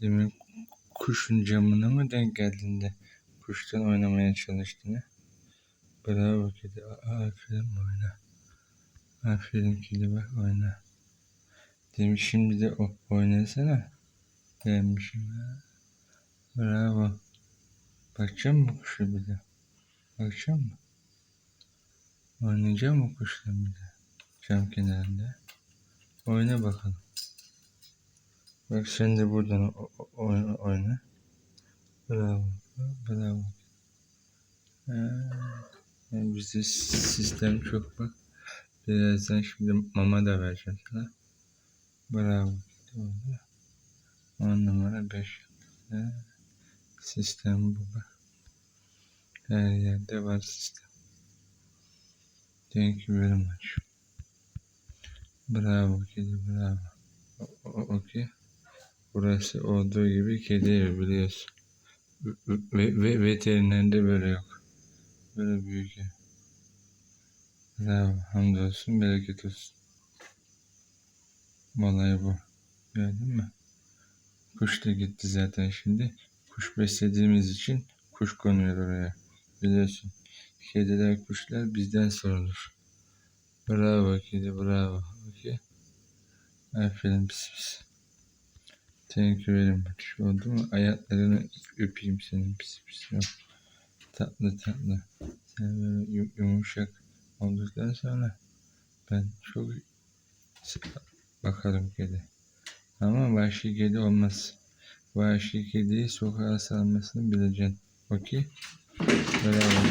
Demin kuşun camına mı denk geldin de kuştan oynamaya çalıştın ha? Bravo kedi. Aferin oyna. Aferin kedi bak oyna. Demin şimdi de o oynasana. Beğenmişim ha. Bravo. Bakacak mı kuşa bir de? Bakacak mı? Oynayacak mı kuşla bir de? Cam kenarında. Oyna bakalım. Bak sen de buradan oyna. oyna. Bravo. Bravo. Ha, yani bizde sistem çok bak. Birazdan şimdi mama da vereceğim sana. Bravo. Oldu. 10 numara 5. Sistem bu bak. Her yerde var sistem. Thank you very much. Bravo kedi bravo. Okey. Burası olduğu gibi kedi evi biliyorsun. Ve, ve veterinerde böyle yok. Böyle büyük ev. Bravo. Hamdolsun bereket olsun. Olay bu. Gördün mü? Kuş da gitti zaten şimdi. Kuş beslediğimiz için kuş konuyor oraya. Biliyorsun. Kediler kuşlar bizden sorulur. Bravo kedi bravo. Okey. Aferin pis pis. You very much. Oldu mu? Ayaklarını öpeyim senin pis pis. Tatlı tatlı. Sen böyle yu- yumuşak olduktan sonra ben çok bakarım kedi. Ama vahşi kedi olmaz. Vahşi kediyi sokağa salmasını bileceksin. Okey? Bravo.